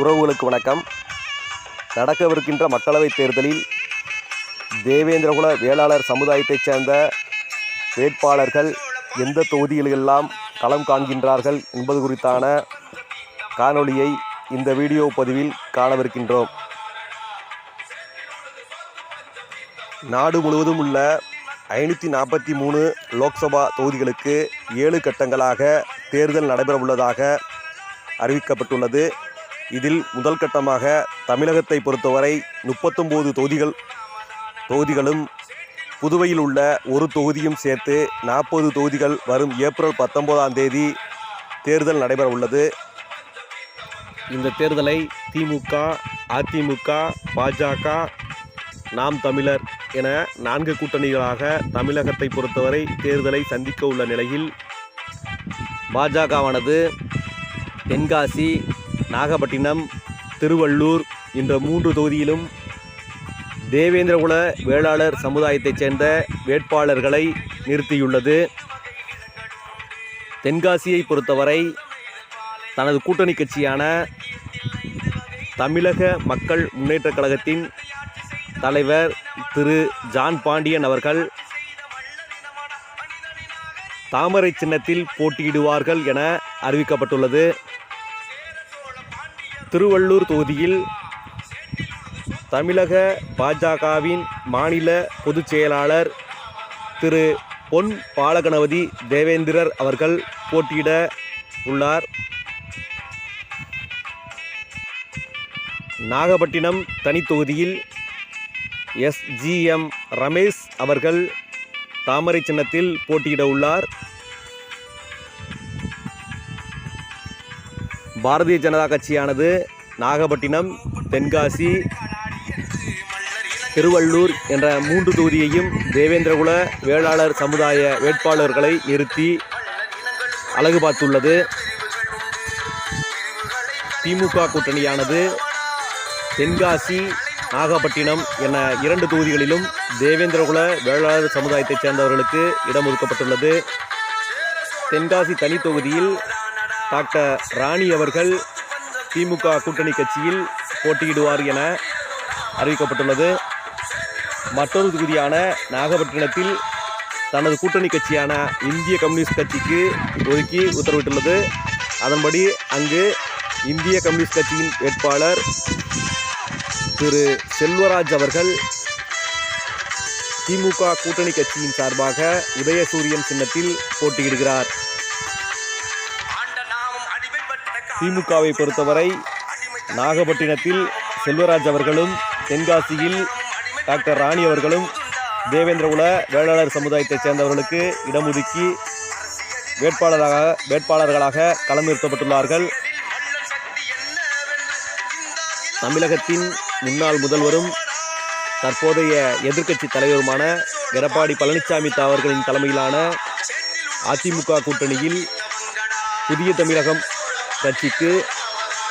உறவுகளுக்கு வணக்கம். நடக்கவிருக்கின்ற மக்களவைத் தேர்தலில் தேவேந்திரகுல வேளாளர் சமுதாயத்தைச் சேர்ந்த வேட்பாளர்கள் எந்த தொகுதிகளிலெல்லாம் களம் காண்கின்றார்கள் என்பது குறித்தான காணொளியை இந்த வீடியோ பதிவில் காணவிருக்கின்றோம். நாடு முழுவதும் உள்ள ஐநூற்றி நாற்பத்தி மூணு லோக்சபா தொகுதிகளுக்கு ஏழு கட்டங்களாக தேர்தல் நடைபெறவுள்ளதாக அறிவிக்கப்பட்டுள்ளது. இதில் முதல் கட்டமாக தமிழகத்தை பொறுத்தவரை முப்பத்தொம்போது தொகுதிகள் தொகுதிகளும் புதுவையில் உள்ள ஒரு தொகுதியும் சேர்த்து நாற்பது தொகுதிகள் வரும் ஏப்ரல் பத்தொன்பதாம் தேதி தேர்தல் நடைபெற உள்ளது. இந்த தேர்தலை திமுக அதிமுக பாஜக நாம் தமிழர் என நான்கு கூட்டணிகளாக தமிழகத்தை பொறுத்தவரை தேர்தலை சந்திக்க உள்ள நிலையில் பாஜகவானது தென்காசி நாகப்பட்டினம் திருவள்ளூர் என்ற மூன்று தொகுதியிலும் தேவேந்திரகுல வேளாளர் சமுதாயத்தைச் சேர்ந்த வேட்பாளர்களை நிறுத்தியுள்ளது. தென்காசியை பொறுத்தவரை தனது கூட்டணி கட்சியான தமிழக மக்கள் முன்னேற்றக் கழகத்தின் தலைவர் திரு. ஜான் பாண்டியன் அவர்கள் தாமரை சின்னத்தில் போட்டியிடுவார்கள் என அறிவிக்கப்பட்டுள்ளது. திருவள்ளூர் தொகுதியில் தமிழக பாஜகவின் மாநில பொதுச் செயலாளர் திரு பொன் பாலகணபதி தேவேந்திரர் அவர்கள் போட்டியிட உள்ளார். நாகப்பட்டினம் தனித்தொகுதியில் எஸ்ஜிஎம் ரமேஷ் அவர்கள் தாமரை சின்னத்தில் போட்டியிட உள்ளார். பாரதிய ஜனதா கட்சியானது நாகப்பட்டினம் தென்காசி திருவள்ளூர் என்ற மூன்று தொகுதியையும் தேவேந்திரகுல வேளாளர் சமுதாய வேட்பாளர்களை நிறுத்தி அழகு பார்த்துள்ளது. திமுக கூட்டணியானது தென்காசி நாகப்பட்டினம் என இரண்டு தொகுதிகளிலும் தேவேந்திரகுல வேளாளர் சமுதாயத்தைச் சேர்ந்தவர்களுக்கு இடம் ஒதுக்கப்பட்டுள்ளது தென்காசி தனி தொகுதியில் டாக்டர் ராணி அவர்கள் திமுக கூட்டணி கட்சியில் போட்டியிடுவார் என அறிவிக்கப்பட்டுள்ளது. மற்றொரு தொகுதியான நாகப்பட்டினத்தில் தனது கூட்டணி கட்சியான இந்திய கம்யூனிஸ்ட் கட்சிக்கு ஒதுக்கி உத்தரவிட்டுள்ளது. அதன்படி அங்கு இந்திய கம்யூனிஸ்ட் கட்சியின் வேட்பாளர் திரு செல்வராஜ் அவர்கள் திமுக கூட்டணி கட்சியின் சார்பாக உதயசூரியன் சின்னத்தில் போட்டியிடுகிறார். திமுகவை பொறுத்தவரை நாகப்பட்டினத்தில் செல்வராஜ் அவர்களும் தென்காசியில் டாக்டர் ராணி அவர்களும் தேவேந்திரகுல வேளாளர் சமுதாயத்தைச் சேர்ந்தவர்களுக்கு இடமொதுக்கி வேட்பாளராக வேட்பாளர்களாக களம் நிறுத்தப்பட்டுள்ளார்கள் தமிழகத்தின் முன்னாள் முதல்வரும் தற்போதைய எதிர்க்கட்சி தலைவருமான எடப்பாடி பழனிசாமி அவர்களின் தலைமையிலான அதிமுக கூட்டணியில் புதிய தமிழகம் கட்சிக்கு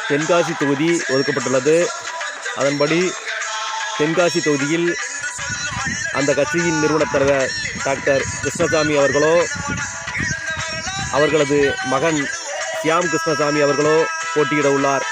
தென்காசி தொகுதி ஒதுக்கப்பட்டுள்ளது. அதன்படி தென்காசி தொகுதியில் அந்த கட்சியின் நிறுவனத் தலைவர் டாக்டர் கிருஷ்ணசாமி அவர்களோ அவர்களது மகன் சியாம் கிருஷ்ணசாமி அவர்களோ போட்டியிட உள்ளார்.